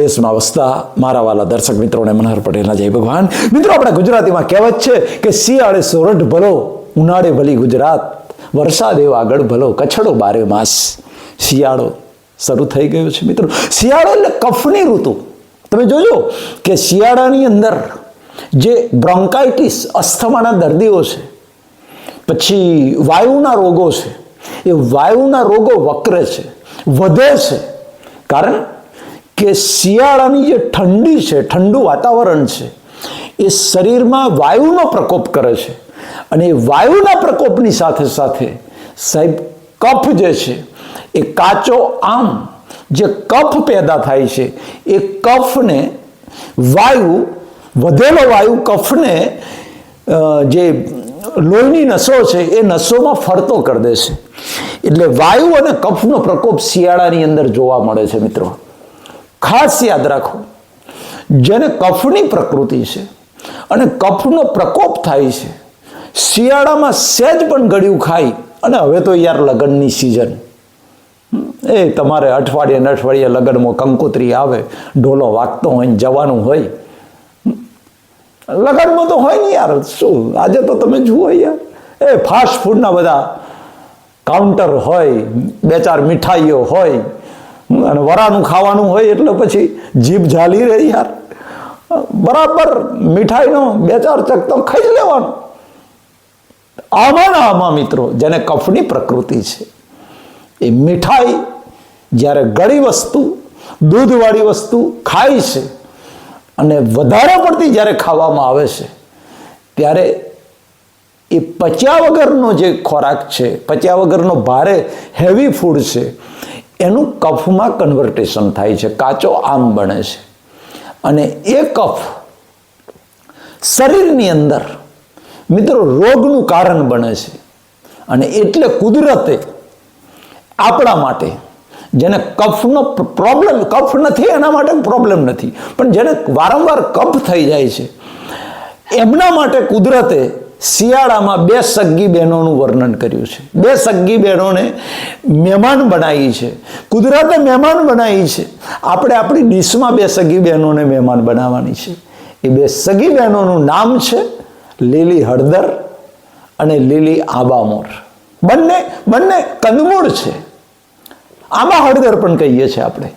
દેશમાં વસતા મારા વાલા દર્શક મિત્રોને મનહર પટેલના જય ભગવાન. મિત્રો, આપણા ગુજરાતીમાં કહેવત છે કે શિયાળે સોરઠ ભલો, ઉનાળે ભલી ગુજરાત. વરસાદ એવો આગળ ભલો, કચ્છડો બારે માસ. શિયાળો શરૂ થઈ ગયો છે મિત્રો. શિયાળો એટલે કફની ઋતુ. તમે જોજો કે શિયાળાની અંદર જે બ્રોન્કાઇટિસ, અસ્થમાના દર્દીઓ છે, પછી વાયુના રોગો છે, એ વાયુના રોગો વક્રે છે, વધે છે. કારણ કે શિયાળાની જે ઠંડી છે, ઠંડુ વાતાવરણ છે, એ શરીરમાં વાયુનો પ્રકોપ કરે છે. અને એ વાયુના પ્રકોપની સાથે સાથે સાહેબ, કફ જે છે, એ કાચો આમ જે કફ પેદા થાય છે, એ કફને વાયુ, વધેલો વાયુ કફને જે લોહીની નસો છે, એ નસોમાં ફરતો કરી દે છે. એટલે વાયુ અને કફનો પ્રકોપ શિયાળાની અંદર જોવા મળે છે મિત્રો. ખાસ યાદ રાખો. જેને કફની પ્રકૃતિ છે અને કફનો પ્રકોપ થાય છે, શિયાળામાં સહેજ પણ ગળ્યું ખાય અને હવે તો યાર લગ્નની સિઝન એ તમારે અઠવાડિયે ને અઠવાડિયે લગ્નમાં કંકોત્રી આવે, ઢોલો વાગતો હોય ને જવાનું હોય. લગ્નમાં તો હોય ને યાર, શું, આજે તો તમે જુઓ યાર. એ ફાસ્ટ ફૂડના બધા કાઉન્ટર હોય, બે ચાર મીઠાઈઓ હોય અને વરાનું ખાવાનું હોય એટલે પછી જીભ ઝાલી રહે યાર. બરાબર મીઠાઈનો બે ચાર ચક ખાઈ જ લેવાનો. આમાં આમાં મિત્રો, જેને કફની પ્રકૃતિ છે. એ મીઠાઈ જ્યારે ગળી વસ્તુ, દૂધવાળી વસ્તુ ખાય છે અને વધારે પડતી જ્યારે ખાવામાં આવે છે, ત્યારે એ પચ્યા વગરનો જે ખોરાક છે, પચ્યા વગરનો ભારે હેવી ફૂડ છે એનું કફમાં કન્વર્ટેશન થાય છે, કાચો આમ બને છે. અને એ કફ શરીરની અંદર મિત્રો રોગનું કારણ બને છે. અને એટલે કુદરતે આપણા માટે જેને કફનો પ્રોબ્લેમ કફ નથી, એના માટે પ્રોબ્લેમ નથી. પણ જેને વારંવાર કફ થઈ જાય છે, એમના માટે કુદરતે શિયાળામાં બે સગ્ગી બહેનોનું વર્ણન કર્યું છે. બે સગ્ગી બહેનોને મહેમાન બનાવી છે. કુદરતે મહેમાન બનાવી છે. આપણે આપણી ડીશમાં બે સગી બહેનોને મહેમાન બનાવવાની છે. એ બે સગી બહેનોનું નામ છે લીલી હળદર અને લીલી આબામોર. બંને બંને કંદમૂળ છે. આબા હળદર પણ કહીએ છીએ આપણે.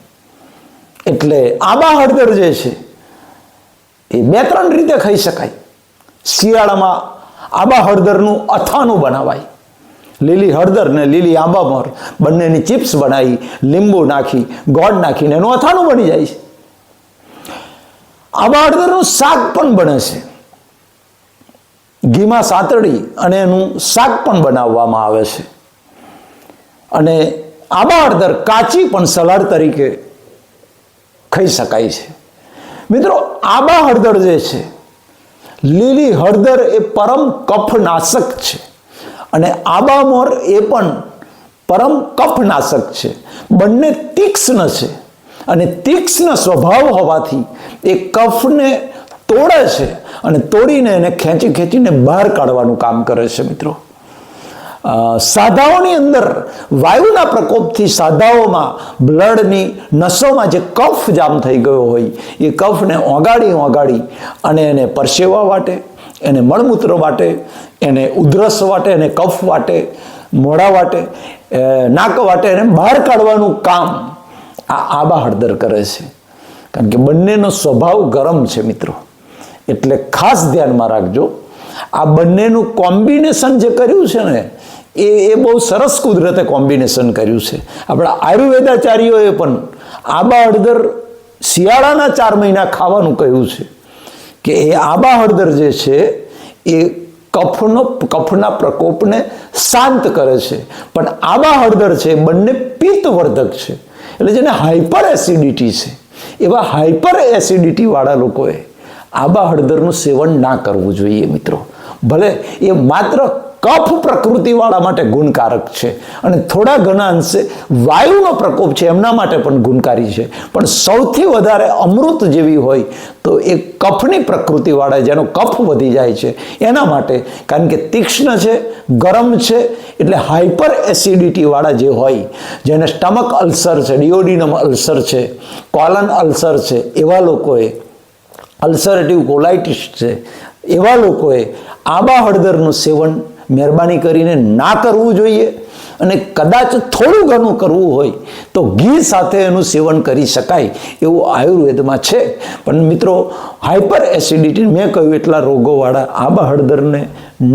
એટલે આબા હળદર જે છે, એ બે ત્રણ રીતે ખાઈ શકાય. શિયાળામાં આબા હળદરનું અથાણું બનાવાય. લીલી હળદર ને લીલી આંબા મર બંનેની ચિપ્સ બનાવી, લીંબુ નાખી, ગોળ નાખીને એનું અથાણું બની જાય છે. આંબા હળદરનું શાક પણ બને છે. ઘીમાં સાતડી અને એનું શાક પણ બનાવવામાં આવે છે. અને આંબા હળદર કાચી પણ સલાડ તરીકે ખાઈ શકાય છે. મિત્રો, આંબા હળદર જે છે લીલી હળદર એ પરમ કફનાશક છે. અને આબામોર એ પણ પરમ કફનાશક છે. બંને તીક્ષ્ણ છે. અને તીક્ષ્ણ સ્વભાવ હોવાથી એ કફને તોડે છે અને તોડીને એને ખેંચી ખેંચીને બહાર કાઢવાનું કામ કરે છે મિત્રો. સાધાઓની અંદર વાયુના પ્રકોપથી સાધાઓમાં બ્લડની નસોમાં જે કફ જામ થઈ ગયો હોય, એ કફને ઓગાળી ઓગાળી અને એને પરસેવા માટે એને મળમૂત્ર માટે એને ઉધરસ માટે એને કફ માટે મોઢા માટે નાક માટે એને બહાર કાઢવાનું કામ આ આબા હળદર કરે છે. કારણ કે બંનેનો સ્વભાવ ગરમ છે મિત્રો. એટલે ખાસ ધ્યાનમાં રાખજો. આ બંનેનું કોમ્બિનેશન જે કર્યું છે ને એ એ બહુ સરસ કુદરતે કોમ્બિનેશન કર્યું છે. આપણા આયુર્વેદાચાર્યોએ પણ આબા હળદર શિયાળાના ચાર મહિના ખાવાનું કહ્યું છે કે એ આબા હળદર જે છે, એ કફનો, કફના પ્રકોપને શાંત કરે છે. પણ આબા હળદર છે બંને પિત્તવર્ધક છે. એટલે જેને હાઇપર એસિડિટી છે. એવા હાઇપર એસિડિટીવાળા લોકોએ આબા હળદરનું સેવન ના કરવું જોઈએ મિત્રો. ભલે એ માત્ર કફ પ્રકૃતિવાળા માટે ગુણકારક છે. અને થોડા ઘણા અંશે વાયુનો પ્રકોપ છે, એમના માટે પણ ગુણકારી છે. પણ સૌથી વધારે અમૃત જેવી હોય તો એ કફની પ્રકૃતિવાળા જેનો કફ વધી જાય છે. એના માટે કારણ કે તીક્ષ્ણ છે, ગરમ છે, એટલે હાઇપર એસિડિટીવાળા જે હોય, જેને સ્ટમક અલ્સર છે ડિયોડિનમ અલ્સર છે, કોલન અલ્સર છે, એવા લોકોએ અલ્સરેટિવ કોલાઇટિસ છે, એવા લોકોએ આંબા હળદરનું સેવન મહેરબાની કરીને ના કરવું જોઈએ અને કદાચ થોડું ઘણું કરવું હોય તો ઘી સાથે એનું સેવન કરી શકાય એવું આયુર્વેદમાં છે. પણ મિત્રો હાઇપર એસિડિટી, મેં કહ્યું એટલા રોગોવાળા આંબા હળદરને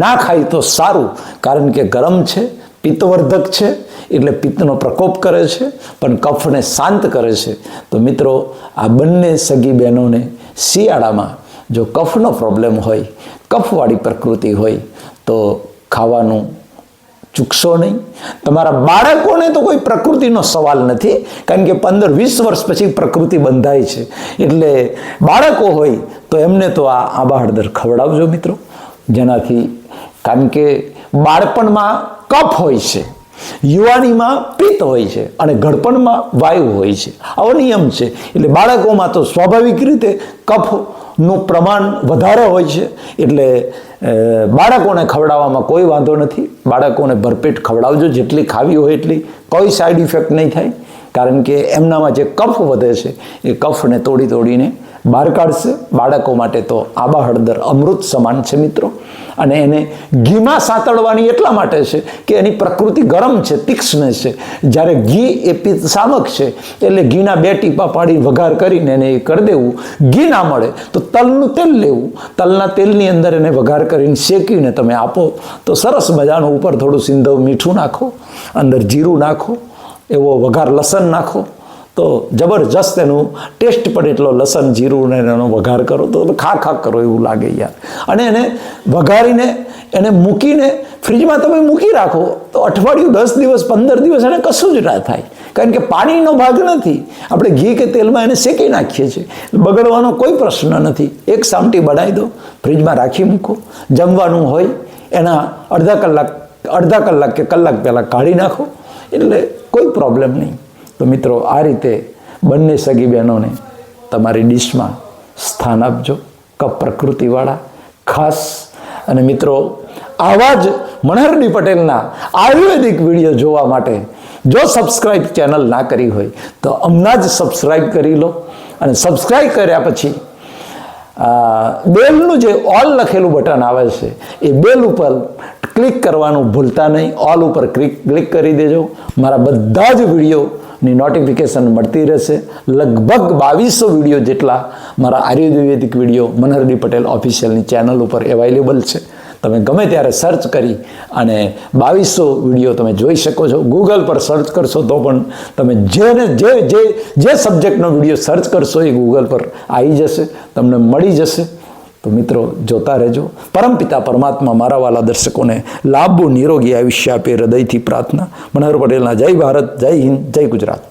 ના ખાય તો સારું, કારણ કે ગરમ છે, પિત્તવર્ધક છે, એટલે પિત્તનો પ્રકોપ કરે છે, પણ કફને શાંત કરે છે. તો મિત્રો, આ બંને સગી બહેનોને શિયાળામાં જો કફનો પ્રોબ્લેમ હોય, કફવાળી પ્રકૃતિ હોય, તો ખાવાનું ચૂકશો નહીં. તમારા બાળકોને તો કોઈ પ્રકૃતિનો સવાલ નથી, કારણ કે પંદર વીસ વર્ષ પછી પ્રકૃતિ બંધાય છે. એટલે બાળકો હોય તો એમને તો આ આંબા હળદર ખવડાવજો મિત્રો. જેનાથી કારણ કે બાળપણમાં કફ હોય છે, યુવાનીમાં પિત્ત હોય છે અને ઘડપણમાં વાયુ હોય છે. આવો નિયમ છે. એટલે બાળકોમાં તો સ્વાભાવિક રીતે કફનું પ્રમાણ વધારે હોય છે. એટલે બાળકોને ખવડાવવામાં કોઈ વાંધો નથી. બાળકોને ભરપેટ ખવડાવજો. જેટલી ખાવી હોય એટલી. કોઈ સાઈડ ઇફેક્ટ નહીં થાય. કારણ કે એમનામાં જે કફ વધે છે, એ કફને તોડી તોડીને બહાર કાઢશે. બાળકો માટે તો આબા હળદર અમૃત સમાન છે મિત્રો. અને એને ઘીમાં સાંતળવાની એટલા માટે છે કે એની પ્રકૃતિ ગરમ છે, તીક્ષ્ણ છે. જ્યારે ઘી એ પિત્ત શામક છે, એટલે ઘીના બે ટીપા પાડી વઘાર કરીને એને એ કરી દેવું. ઘી ના મળે તો તલનું તેલ લેવું. તલના તેલની અંદર એને વઘાર કરીને શેકીને તમે આપો. તો સરસ મજાનું ઉપર થોડું સિંધવ મીઠું નાખો. અંદર જીરું નાખો. એવો વઘાર લસણ નાખો. તો જબરજસ્ત એનું ટેસ્ટ પણ એટલો લસણ, જીરું ને એનો વઘાર કરો તો ખા ખા કરો એવું લાગે યાર. અને એને વઘારીને, એને મૂકીને ફ્રીજમાં તમે મૂકી રાખો તો અઠવાડિયું, દસ દિવસ, પંદર દિવસ એને કશું જ ના થાય. કારણ કે પાણીનો ભાગ નથી. આપણે ઘી કે તેલમાં એને શેકી નાખીએ છીએ. બગડવાનો કોઈ પ્રશ્ન નથી. એક સામટી બનાવી દો, ફ્રીજમાં રાખી મૂકો. જમવાનું હોય, એના અડધા કલાક અડધા કલાક કે કલાક પહેલાં કાઢી નાખો. એટલે કોઈ પ્રોબ્લેમ નહીં. તો મિત્રો, આ રીતે બંને સગી બહેનોને તમારી ડિશમાં સ્થાન આપજો, કપ પ્રકૃતિવાળા, ખાસ. અને મિત્રો, આવા જ મનહરડી પટેલના આયુર્વેદિક વીડિયો જોવા માટે જો સબસ્ક્રાઇબ ચેનલ ના કરી હોય, તો હમણાં જ સબસ્ક્રાઇબ કરી લો. અને સબસ્ક્રાઇબ કર્યા પછી બેલનું જે ઓલ લખેલું બટન આવે છે, એ બેલ ઉપર ક્લિક કરવાનું ભૂલતા નહીં. ઓલ ઉપર ક્લિક ક્લિક કરી દેજો. મારા બધા જ વિડીયોની નોટિફિકેશન મળતી રહેશે. લગભગ બાવીસો વીડિયો જેટલા મારા આયુર્વેદિક વીડિયો મનહરડી પટેલ ઓફિશિયલની ચેનલ ઉપર અવેલેબલ છે. તમે ગમે ત્યારે સર્ચ કરી અને બાવીસો વીડિયો તમે જોઈ શકો છો. ગૂગલ પર સર્ચ કરશો તો પણ તમે જેને જે જે જે સબ્જેક્ટનો વીડિયો સર્ચ કરશો એ ગૂગલ પર આવી જશે. તમને મળી જશે. તો મિત્રો, જોતા રહેજો. પરમપિતા પરમાત્મા મારા વાલા દર્શકોને લાભો નિરોગી આયુષ્ય આપે હૃદયથી પ્રાર્થના. મનોહર પટેલના જય ભારત, જય હિન્દ, જય ગુજરાત.